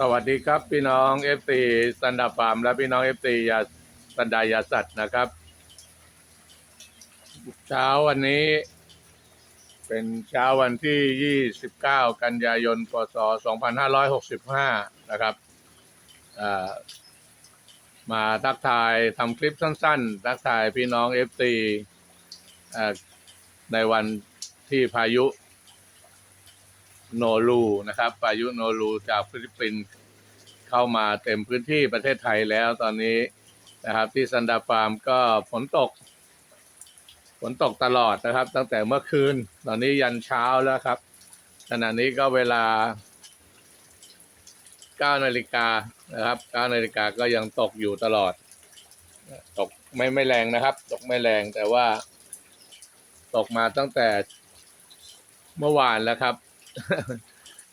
สวัสดีครับพี่น้องเอฟซีสันดาฟาร์มและพี่น้องเอฟซียาสันดายาสัตว์นะครับ เช้าวันนี้ เป็นเช้าวันที่ 29 กันยายนพศ2565 นะครับอ่ามาทักทายทำคลิปสั้น ๆ ทักทายพี่น้องเอฟซีในวันที่พายุ โนรูนะครับพายุโนรูจากฟิลิปปินส์เข้ามาเต็มพื้นที่ประเทศไทยแล้วตอนนี้นะครับที่ซันดาฟาร์มก็ฝนตก ฝนตกตลอดนะครับ ตั้งแต่เมื่อคืน ตอนนี้ยันเช้าแล้วครับ ขณะนี้ก็เวลา9นาฬิกานะครับ9นาฬิกาก็ยังตกอยู่ตลอด ตกไม่ไม่แรงนะครับ ตกไม่แรงแต่ว่า ตกมาตั้งแต่เมื่อวานแล้วครับ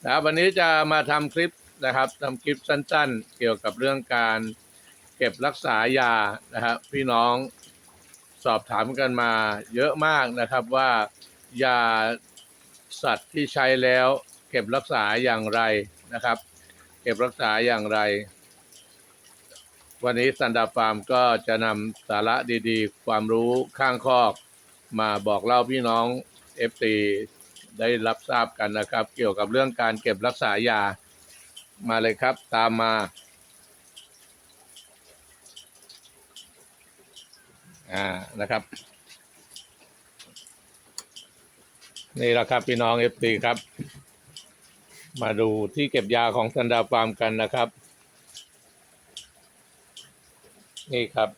นะครับวันนี้จะมาทำคลิปนะครับทำคลิปสั้นๆ เกี่ยวกับเรื่องการเก็บรักษายานะครับพี่น้องสอบถามกันมาเยอะมากนะครับว่ายาสัตว์ที่ใช้แล้วเก็บรักษาอย่างไรนะครับ เก็บรักษาอย่างไร วันนี้สันดาฟาร์มก็จะนำสาระดีๆ ความรู้ข้างคอก มาบอกเล่าพี่น้อง FT ได้รับทราบกันนะครับ เกี่ยวกับเรื่องการเก็บรักษายามาเลยครับ ตามมาอ่านะครับ นี่แหละครับพี่น้องเอฟซีครับ มาดูที่เก็บยาของซันดาฟาร์มกันนะครับ นี่ครับ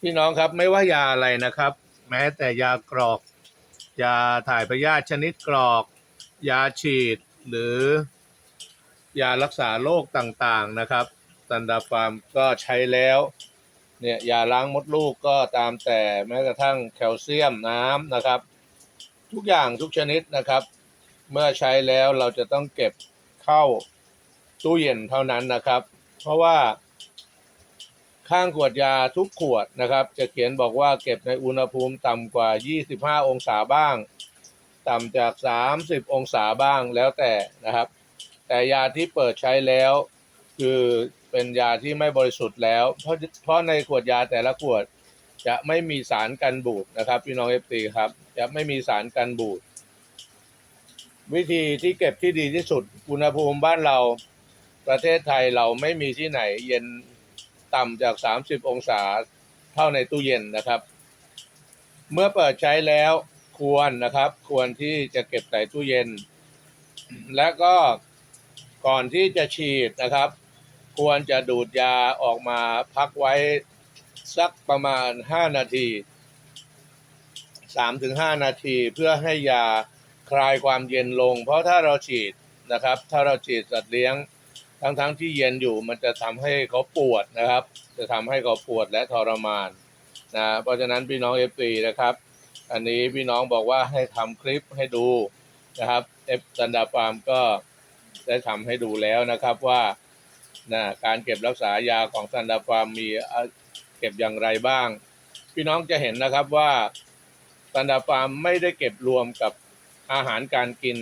พี่น้องครับไม่ว่ายาอะไรนะครับ แม้แต่ยากรอก ยาถ่ายพยาธิชนิดกรอก ยาฉีด หรือยารักษาโรคต่างๆนะครับซันดาฟาร์มก็ใช้แล้วเนี่ยยาล้างมดลูกก็ตามแต่แม้กระทั่งแคลเซียมน้ำนะครับ ทุกอย่างทุกชนิดนะครับ เมื่อใช้แล้วเราจะต้องเก็บเข้าตู้เย็นเท่านั้นนะครับ เพราะว่า ข้างขวดยาทุกขวดนะครับ จะเขียนบอกว่าเก็บในอุณหภูมิต่ำกว่า 25 องศาบ้าง ต่ำจาก 30 องศาบ้างแล้วแต่นะครับ แต่ยาที่เปิดใช้แล้ว คือเป็นยาที่ไม่บริสุทธิ์แล้ว เพราะเพราะในขวดยาแต่ละขวด จะไม่มีสารกันบูดนะครับพี่น้องเอฟซีครับ จะไม่มีสารกันบูดวิธีที่เก็บที่ดีที่สุดอุณหภูมิบ้านเราประเทศไทยเราไม่มีที่ไหนเย็น ต่ำจาก 30 องศาเท่าในตู้เย็นนะครับ เมื่อเปิดใช้แล้วควรนะครับ ควรที่จะเก็บใส่ตู้เย็น และก็ก่อนที่จะฉีดนะครับ ควรจะดูดยาออกมาพักไว้สักประมาณ 5 นาที3-5 นาทีเพื่อให้ยาคลายความเย็นลง เพราะถ้าเราฉีดนะครับ ถ้าเราฉีดสัตว์เลี้ยง ทั้งๆทที่เย็นอยู่มันจะทำให้เขาปวดนะครับ จะทำให้เขาปวดและทรมานนะเพราะฉะนั้นพี่น้องเอฟซีนะครับ อันนี้พี่น้องบอกว่าให้ทำคลิปให้ดูนะครับเอฟซันดาฟาร์มก็ได้ทำให้ดูแล้วนะครับว่านะการเก็บรักษายาของซันดาฟาร์มมีเอ่อเก็บอย่างไรบ้าง พี่น้องจะเห็นนะครับว่าซันดาฟาร์มไม่ได้เก็บรวมกับอาหารการกิน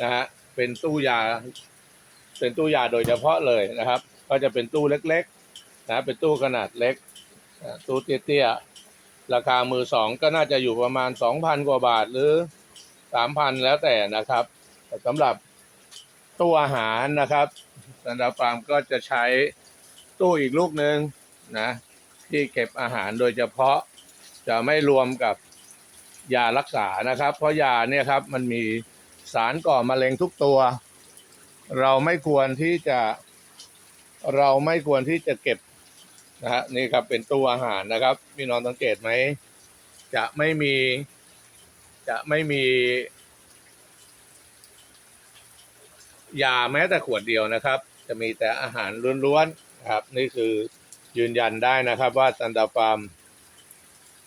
นะฮะเป็นตู้ยา เป็นตู้ยาโดยเฉพาะเลยนะครับ ก็จะเป็นตู้เล็กๆนะเป็นตู้ขนาดเล็ก ตู้เตี้ยๆราคามือสองก็น่าจะอยู่ประมาณ 2,000 กว่าบาทหรือ 3,000 แล้วแต่นะครับสำหรับตู้อาหารนะครับสันดาฟาร์มก็จะใช้ตู้อีกลูกหนึ่งนะที่เก็บอาหารโดยเฉพาะจะไม่รวมกับยารักษานะครับ เพราะยาเนี่ยครับมันมีสารก่อมะเร็งทุกตัว เราไม่ควรที่จะ เราไม่ควรที่จะเก็บนะฮะนี่ครับเป็นตู้อาหารนะครับพี่น้องสังเกตไหมจะไม่มี จะไม่มียาแม้แต่ขวดเดียวนะครับ จะมีแต่อาหารล้วนๆครับ นี่คือยืนยันได้นะครับ ว่าซันดาฟาร์ม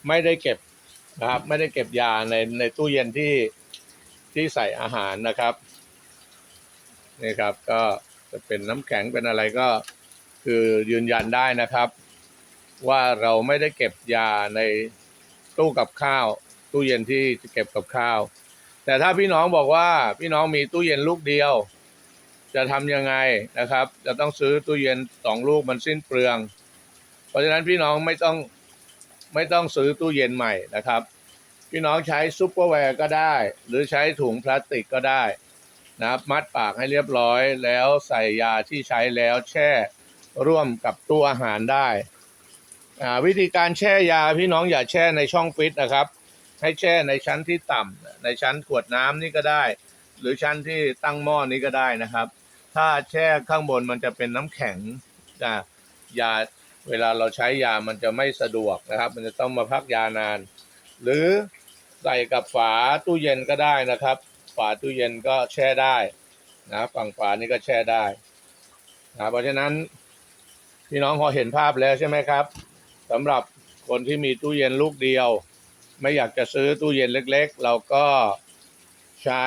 ไม่ได้เก็บนะครับ ไม่ได้เก็บยาในในตู้เย็นที่ที่ใส่อาหารนะครับ นี่ครับก็จะเป็นน้ำแข็งเป็นอะไรก็คือยืนยันได้นะครับ ว่าเราไม่ได้เก็บยาในตู้กับข้าว ตู้เย็นที่จะเก็บกับข้าว แต่ถ้าพี่น้องบอกว่าพี่น้องมีตู้เย็นลูกเดียว จะทำยังไงนะครับ จะต้องซื้อตู้เย็นสองลูกมันสิ้นเปลือง เพราะฉะนั้นพี่น้องไม่ต้องไม่ต้องซื้อตู้เย็นใหม่นะครับ พี่น้องใช้ซุปเปอร์แวร์ก็ได้ หรือใช้ถุงพลาสติกก็ได้ นะครับมัดปากให้เรียบร้อยแล้วใส่ยาที่ใช้แล้วแช่ร่วมกับตู้อาหารได้วิธีการแช่ยาพี่น้องอย่าแช่ในช่องฟิตนะครับ ให้แช่ในชั้นที่ต่ำในชั้นขวดน้ำนี่ก็ได้ หรือชั้นที่ตั้งหม้อนี้ก็ได้นะครับ ถ้าแช่ข้างบนมันจะเป็นน้ำแข็งนะยาเวลาเราใช้ยามันจะไม่สะดวกนะครับ มันจะต้องมาพักยานาน หรือใส่กับฝาตู้เย็นก็ได้นะครับ ฝาตู้เย็นก็แช่ได้นะฝั่งฝานี่ก็แช่ได้นะเพราะฉะนั้นพี่น้องพอเห็นภาพแล้วใช่ไหมครับสำหรับคนที่มีตู้เย็นลูกเดียว ไม่อยากจะซื้อตู้เย็นเล็ก ๆ เราก็ใช้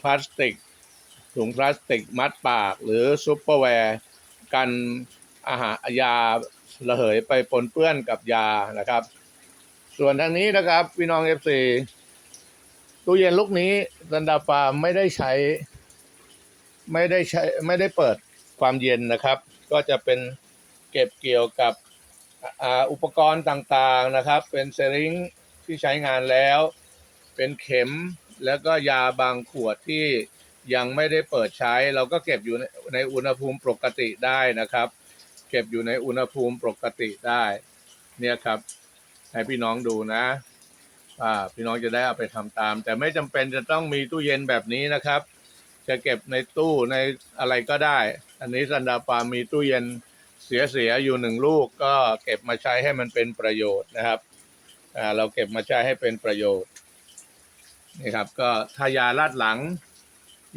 พลาสติกถุงพลาสติกมัดปากหรือซุปเปอร์แวร์ กันอาหารยาระเหยไปปนเปื้อนกับยานะครับ ส่วนทางนี้นะครับ พี่น้องเอฟซี ตู้เย็นลูกนี้ซันดาฟาร์มไม่ได้ใช้ ไม่ได้ใช้ ไม่ได้เปิดความเย็นนะครับ ก็จะเป็นเก็บเกี่ยวกับอ,อุปกรณ์ต่างๆนะครับ เป็นเซริงที่ใช้งานแล้ว เป็นเข็มแล้วก็ยาบางขวดที่ยังไม่ได้เปิดใช้ เราก็เก็บอยู่ในในอุณหภูมิปกติได้นะครับ เก็บอยู่ในอุณหภูมิปกติได้ เนี่ยครับ ให้พี่น้องดูนะ พี่น้องจะได้เอาไปทำตาม แต่ไม่จำเป็นจะต้องมีตู้เย็นแบบนี้นะครับ จะเก็บในตู้ในอะไรก็ได้ อันนี้ซันดาปามีตู้เย็นเสียๆอยู่หนึ่งลูกก็เก็บมาใช้ให้มันเป็นประโยชน์นะครับเราเก็บมาใช้ให้เป็นประโยชน์นี่ครับ ก็ถ้ายาลาดหลัง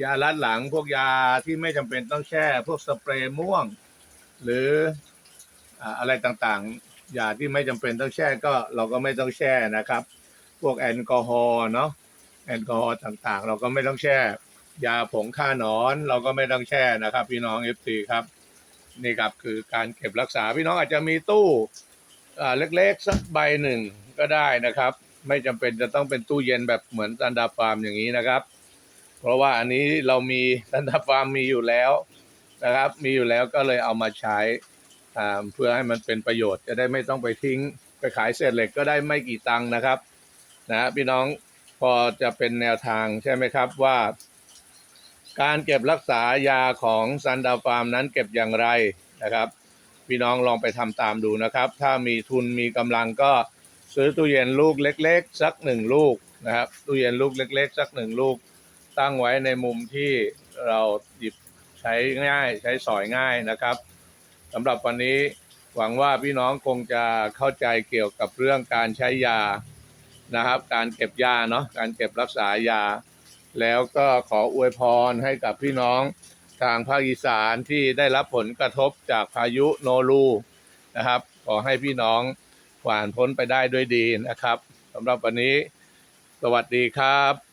ยาลาดหลังพวกยาที่ไม่จำเป็นต้องแช่ พวกสเปรย์ม่วง หรืออ่าอะไรต่างๆยาที่ไม่จำเป็นต้องแช่ก็เราก็ไม่ต้องแช่นะครับ พวกแอลกอฮอล์เนาะแอลกอฮอล์ต่างๆ เราก็ไม่ต้องแช่ ยาผงฆ่าหนอน เราก็ไม่ต้องแช่นะครับ พี่น้องเอฟซีครับนี่ครับคือการเก็บรักษาพี่น้องอาจจะมีตู้เล็กๆสักใบหนึ่งก็ได้นะครับ ไม่จำเป็นจะต้องเป็นตู้เย็นแบบเหมือนซันดาฟาร์มอย่างนี้นะครับ เพราะว่าอันนี้เรามีซันดาฟาร์มมีอยู่แล้วนะครับ มีอยู่แล้วก็เลยเอามาใช้เพื่อให้มันเป็นประโยชน์จะได้ไม่ต้องไปทิ้งไปขายเศษเหล็กก็ได้ไม่กี่ตังค์นะครับ นะพี่น้องพอจะเป็นแนวทางใช่ไหมครับว่า การเก็บรักษายาของซันดาฟาร์มนั้นเก็บอย่างไรนะครับ พี่น้องลองไปทำตามดูนะครับ ถ้ามีทุนมีกำลังก็ซื้อตู้เย็นลูกเล็ก ๆ สักหนึ่งลูกนะครับตู้เย็นลูกเล็ก ๆ สักหนึ่งลูก ตั้งไว้ในมุมที่เราหยิบใช้ง่ายใช้สอยง่ายนะครับสำหรับวันนี้หวังว่าพี่น้องคงจะเข้าใจเกี่ยวกับเรื่องการใช้ยา นะครับ การเก็บยาเนาะการเก็บรักษายา แล้วก็ขออวยพรให้กับพี่น้องทางภาคอีสานที่ได้รับผลกระทบจากพายุโนรูนะครับ ขอให้พี่น้องผ่านพ้นไปได้ด้วยดีนะครับสำหรับวันนี้ สวัสดีครับ